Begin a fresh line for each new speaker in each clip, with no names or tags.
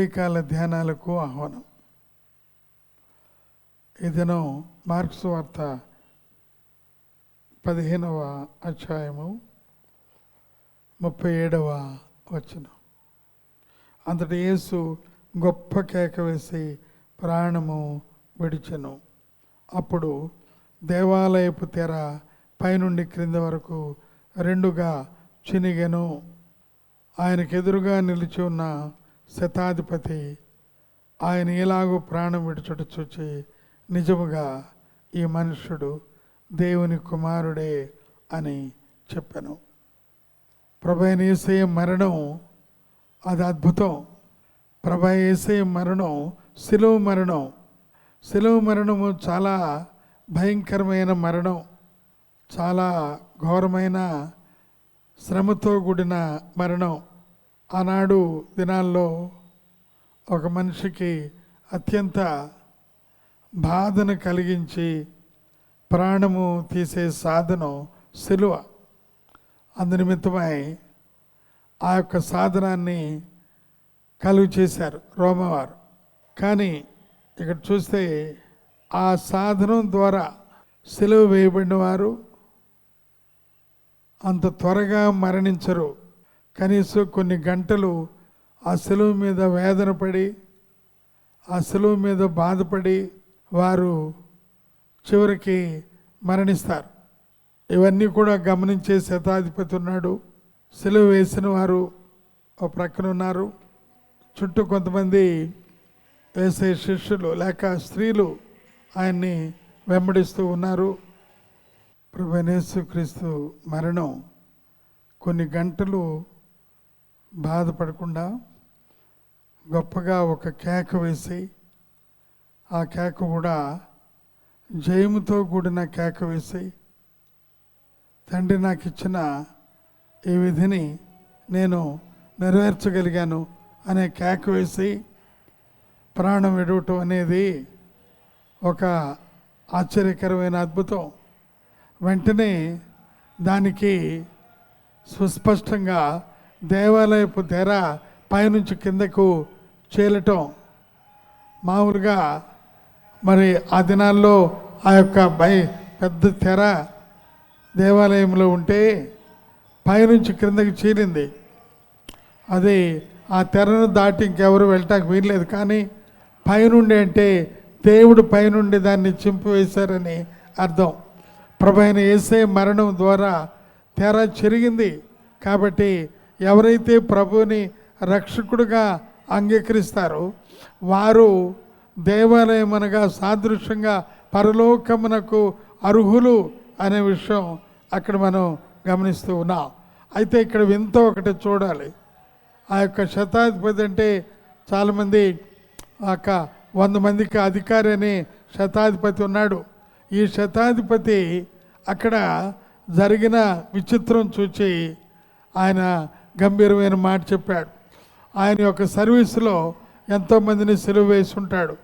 ఉదయకాల ధ్యానాలకు ఆహ్వానం. ఈ దినం మార్క్స్ వార్త పదిహేనవ అధ్యాయము ముప్పై ఏడవ వచనం. అంతటి యేసు గొప్ప కేక వేసి ప్రాణము విడిచెను. అప్పుడు దేవాలయపు తెర పైనుండి క్రింద వరకు రెండుగా చినిగెను. ఆయనకు ఎదురుగా నిలిచి ఉన్న శతాధిపతి ఆయన ఎలాగో ప్రాణం విడుచుట చూచి నిజముగా ఈ మనుష్యుడు దేవుని కుమారుడే అని చెప్పాను. ప్రభైన మరణం అది అద్భుతం. ప్రభ మరణం శిలువ మరణం. శిలువ మరణము చాలా భయంకరమైన మరణం. చాలా ఘోరమైన శ్రమతో కూడిన మరణం. ఆనాడు దినాల్లో ఒక మనిషికి అత్యంత బాధను కలిగించి ప్రాణము తీసే సాధనం సిలువ. అందునిమిత్తమై ఆ యొక్క సాధనాన్ని కలుగు చేశారు రోమవారు. కానీ ఇక్కడ చూస్తే ఆ సాధనం ద్వారా సిలువ వేయబడిన వారు అంత త్వరగా మరణించరు. కనీసం కొన్ని గంటలు ఆ సెలవు మీద వేదన పడి ఆ సెలవు మీద బాధపడి వారు చివరికి మరణిస్తారు. ఇవన్నీ కూడా గమనించే శతాధిపతి ఉన్నాడు. సెలవు వేసిన వారు ఒక ప్రక్కన ఉన్నారు. చుట్టూ కొంతమంది వేసే శిష్యులు లేక స్త్రీలు ఆయన్ని వెంబడిస్తూ ఉన్నారు. ప్రభనేసుక్రీస్తు మరణం కొన్ని గంటలు బాధపడకుండా గొప్పగా ఒక కేక వేసి ఆ కేక కూడా జయముతో కూడిన కేక వేసి తండ్రి నాకు ఇచ్చిన ఈ విధిని నేను నెరవేర్చగలిగాను అనే కేక వేసి ప్రాణం విడవటం అనేది ఒక ఆశ్చర్యకరమైన అద్భుతం. వెంటనే దానికి సుస్పష్టంగా దేవాలయపు తెర పైనుంచి కిందకు చేలటం. మామూలుగా మరి ఆ దినాల్లో ఆ యొక్క బై పెద్ద తెర దేవాలయంలో ఉంటే పైనుంచి క్రిందకి చీలింది. అది ఆ తెరను దాటి ఇంకెవరు వెళ్ళటానికి వీల్లేదు కానీ పైనుండి అంటే దేవుడు పైనుండి దాన్ని చింపివేశారని అర్థం. ప్రభైన ఏసే మరణం ద్వారా తెర చెరిగింది కాబట్టి ఎవరైతే ప్రభుని రక్షకుడుగా అంగీకరిస్తారో వారు దేవాలయం అనగా సాదృశ్యంగా పరలోకమునకు అర్హులు అనే విషయం అక్కడ మనం గమనిస్తూ ఉన్నాం. అయితే ఇక్కడ వింత ఒకటి చూడాలి. ఆ యొక్క శతాధిపతి అంటే చాలామంది ఆ వంద మందికి అధికారి అనే శతాధిపతి ఉన్నాడు. ఈ శతాధిపతి అక్కడ జరిగిన విచిత్రం చూచి ఆయన గంభీరమైన మాట చెప్పాడు. ఆయన యొక్క సర్వీసులో ఎంతోమందిని సెలవు వేసి ఉంటాడు.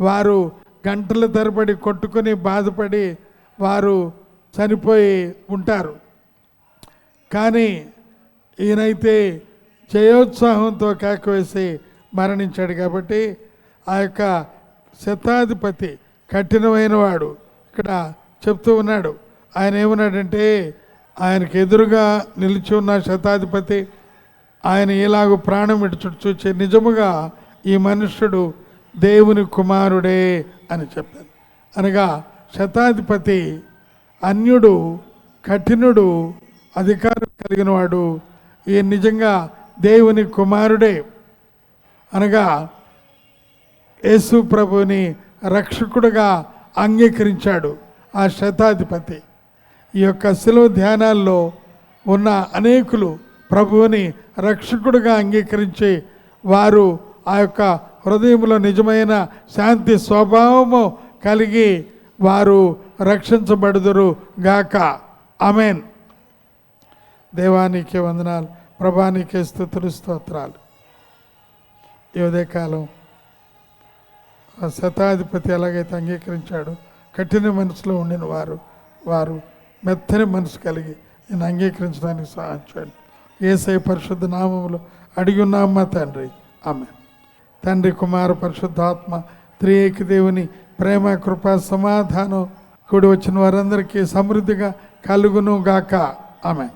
వారు గంటల తరబడి కొట్టుకొని బాధపడి వారు చనిపోయి ఉంటారు. కానీ ఈయనైతే జయోత్సాహంతో కేకవేసి మరణించాడు కాబట్టి ఆ యొక్క శతాధిపతి కఠినమైన వాడు ఇక్కడ చెప్తూ ఉన్నాడు. ఆయన ఏమన్నాడంటే ఆయనకు ఎదురుగా నిలిచి ఉన్న శతాధిపతి ఆయన ఇలాగ ప్రాణం విడుచుడు చూచే నిజముగా ఈ మనుష్యుడు దేవుని కుమారుడే అని చెప్పారు. అనగా శతాధిపతి అన్యుడు కఠినుడు అధికారం కలిగిన వాడు ఈ నిజంగా దేవుని కుమారుడే. అనగా యేసు ప్రభుని రక్షకుడుగా అంగీకరించాడు ఆ శతాధిపతి. ఈ యొక్క సెలవు ధ్యానాల్లో ఉన్న అనేకులు ప్రభువుని రక్షకుడుగా అంగీకరించి వారు ఆ యొక్క హృదయంలో నిజమైన శాంతి స్వభావము కలిగి వారు రక్షించబడుదురు గాక. అమెన్ దేవానికి వందనాలు ప్రభానికి స్థుతులు స్తోత్రాలు. ఈ ఉదయకాలం శతాధిపతి ఎలాగైతే అంగీకరించాడు కఠిన మనసులో ఉండిన వారు వారు మెత్తని మనసు కలిగి నేను అంగీకరించడానికి సహాయం చేయండి. ఏసై పరిశుద్ధ నామంలో అడిగి ఉన్నామా తండ్రి. ఆమె తండ్రి కుమార పరిశుద్ధాత్మ త్రియేక దేవుని ప్రేమ కృప సమాధానం కూడి వచ్చిన వారందరికీ సమృద్ధిగా కలుగును గాక ఆమె